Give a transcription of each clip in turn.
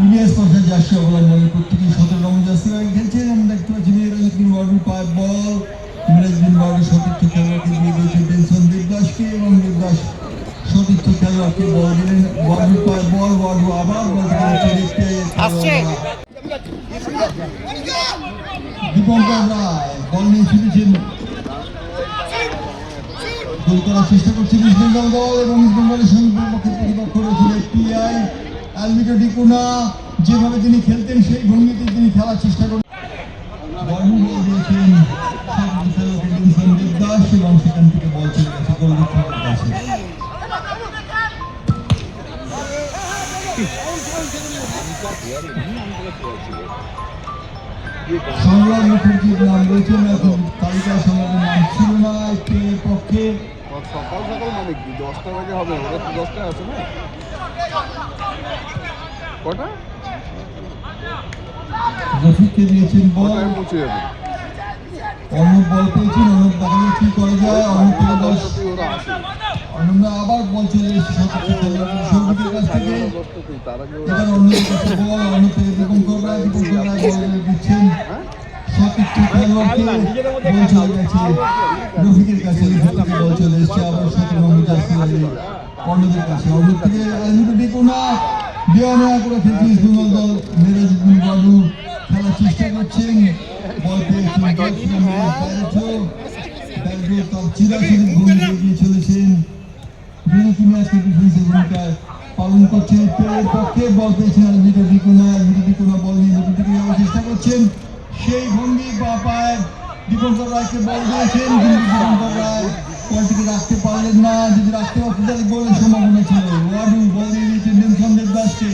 ইলিয়াস পাশা jersey অবলম্বনে প্রত্যেকে সতেরো নম্বর জার্সি খেলছেন আমরা দেখতে পাচ্ছি মিরাজুদ্দিন বাবু পায় বল। মিরাজুদ্দিন বাবু সতীর্থ খেলোয়াড়কে দিয়ে দিয়েছে টেনশন দেবদাসকে এবং দেবদাস সতীর্থ খেলোয়াড়কে বল দিলেন। বাবু পায় বল বাবু আবার বল খেলছে দেখতে আসছে। দীপঙ্কর রায় বল নিয়ে ছুটেছেন। গোল করার চেষ্টা করছে ইস্ট বেঙ্গল দল এবং ইস্ট বেঙ্গলের সঙ্গে বিপক্ষে প্রতিপক্ষ রয়েছিল এফপিআই আলমিটো ডিকুনা যেভাবে তিনি খেলতেন সেই ভঙ্গিতে তিনি খেলার চেষ্টা করেন না তালিকায় সংগ্রামের পক্ষে। সকাল সকাল মানে কি? দশটা বাজে হবে দশটায় আছে না? কটা? রফিককে দিয়েছেন বল। পৌঁছে যাবে। অর্ণব বল পেয়েছেন অর্ণব দেখা কি করা যায়। ওরা আসে অর্ণব আবার বল চলে এসেছে সৌভিকের কাছ থেকে। এবার অর্ণবের কাছে বল অর্ণব দীপঙ্কর রায় দীপঙ্কর রায় বল দিচ্ছেন সতীর্থ খেলোয়াড়কে বল চলে গেছে। রফিকের কাছে রফিক বল চলে এসেছে আবার সতেরো নম্বর জার্সি কাছে অর্ণব থেকে দেওয়া করে খেলছে ইস্ট দল মেরাজুদ্দিন বাবু খেলার চেষ্টা চলেছেন বিরতি ম্যাচকে ডিফেন্সের ভূমিকা পালন করছেন এর পক্ষে বল পেয়েছেন ডিকোনা আলমিটো ডিকোনা বল। চেষ্টা করছেন সেই ভঙ্গি বা পায় দীপঙ্কর রায়কে বল দিয়েছেন কিন্তু দীপঙ্কর রায় বলটিকে রাখতে পারলেন না, যদি রাখতে পারতেন তাহলে গোলের সম্ভাবনা ছিল। ওয়ার্ডু বল দিয়ে দিয়েছেন নেলসন দেবদাসকে।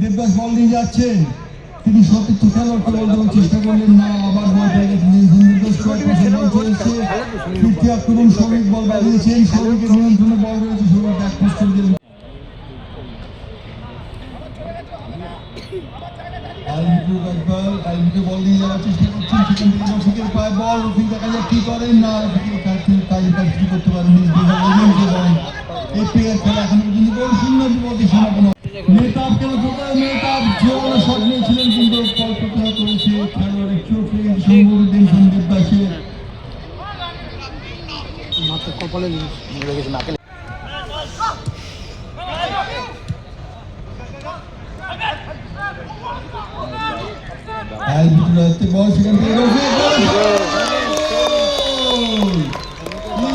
দেবদাস বল নিয়ে যাচ্ছেন। তিনি সতীর্থ খেলোয়াড়কে বল চেষ্টা করলেন না, আবার বল পেয়ে গেছেন নেলসন দেবদাস। কয়েক পাশে বল চলেছে ফিরতি আক্রমণ শ্রমিক বল বাড়িয়েছেন শ্রমিকের নিয়ন্ত্রণে বল রয়েছে শ্রমিক ব্যাক পোস্ট করে বল নিয়ে যাওয়ার চেষ্টা করছেন। সেখান থেকে রফিকের পায়ে বল। রফিক দেখা যাক কি করেন। না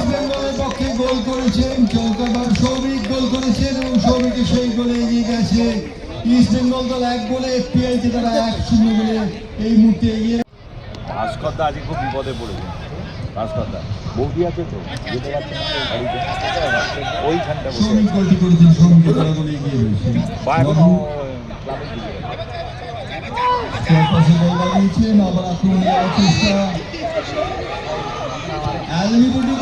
বেঙ্গলের পক্ষে গোল করেছেন চৌকাবার সৌভিক গোল করেছেন এবং সৌভিকে সেই গোলে এগিয়ে গেছে। ইস্ট বেঙ্গল দল এক গোলে এফপিআই তারা এক শূন্য গোলে এই মুহূর্তে এগিয়ে ভাস্করদা আজকে খুব বিপদে পড়েছে। ভাস্করদা বৌদি আছে তো যেতে পারছে না ওই বাড়িতে ওইখানটা বসে সৌভিক গোলটি করেছেন সৌভিকে তারা গোলে এগিয়ে রয়েছে বা এখনও ক্লাবের দিকে চারপাশে বল লাগিয়েছেন আবার আক্রমণ করার চেষ্টা অ্যালমিটুটি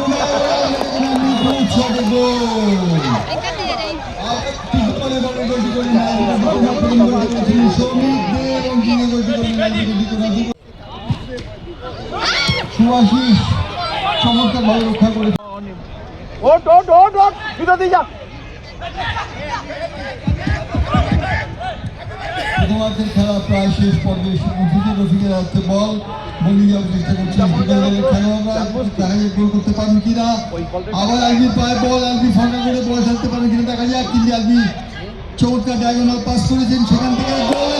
করেছেন চমৎকার ভাবে রক্ষা করেছে ওট ওট ওট ওট ভিতর দিয়ে যা। প্রথমার্ধের খেলা প্রায় শেষ পর্যায়ে মুফিকে রফিকের হাতে বল। বলি যাওয়ার চেষ্টা করছে খেলোয়াড়রা দেখা যায় গোল করতে পারেন কিনা? আবার আলবি পায় বল আলবি ফাঁকা করে বল খেলতে পারেন কিনা দেখা যাক। কিন্তু আলবি চমৎকার ডায়াগোনাল পাস করেছেন সেখান থেকে। গোল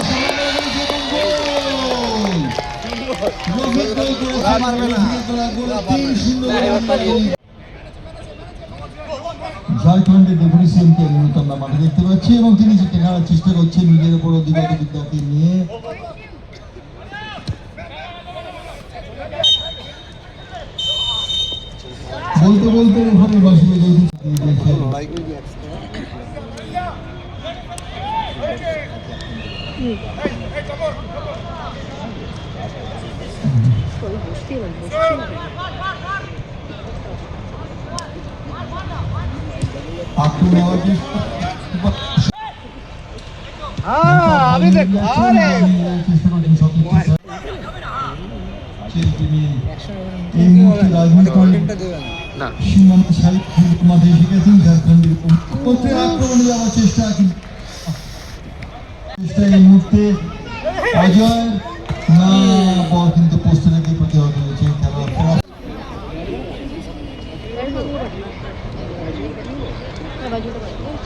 ঝাড়খণ্ডের ডেপুটি সিএমকে মূলত আমরা মাঠে দেখতে পাচ্ছি এবং তিনি সেটা খেলার চেষ্টা করছেন নিজের উপর অধিগত বিদ্যাকে নিয়ে। বলতে বলতে ওখানে বাসি বেজে আক্রমণ হওয়ার চেষ্টা হ্যাঁ আমি দেখ আরে সীমান্ত সাহিত্য মাঠে এসে গেছেন ঝাড়খণ্ডের উপরে আক্রমণে যাওয়ার চেষ্টা কিন্তু এই মুহূর্তে অজয় না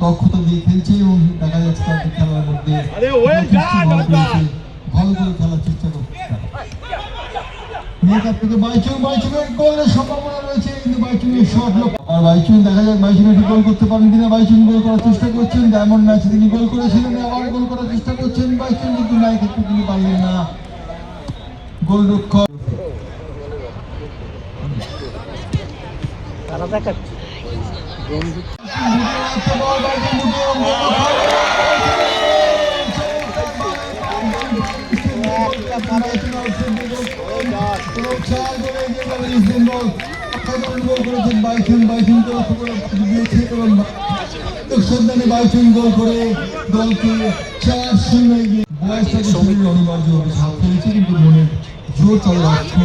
দক্ষতা দিয়ে খেলছে এবং দেখা যাচ্ছে তাদের খেলার মধ্যে ভালো করে খেলার চেষ্টা করছে থেকে বাইচুং বাইচুংয়ের গোলের সম্ভাবনা রয়েছে। কিন্তু বাইচুংয়ের শট আর বাইচুং দেখা যাক বাইচুং একটি গোল করতে পারেন কিনা। বাইচুং গোল করার চেষ্টা করছেন। ডায়মন্ড ম্যাচে তিনি গোল করেছিলেন আবার গোল করার চেষ্টা করছেন। বাইচুং কিন্তু না ক্ষেত্রে তিনি পারলেন না। গোলরক্ষক। তারা দেখাচ্ছে। গোল করে দলকে চার শূন্য এগিয়ে বয়সটা শ্রমিক অনিবার্য হবে কিন্তু মনে জোর চলে রাখছে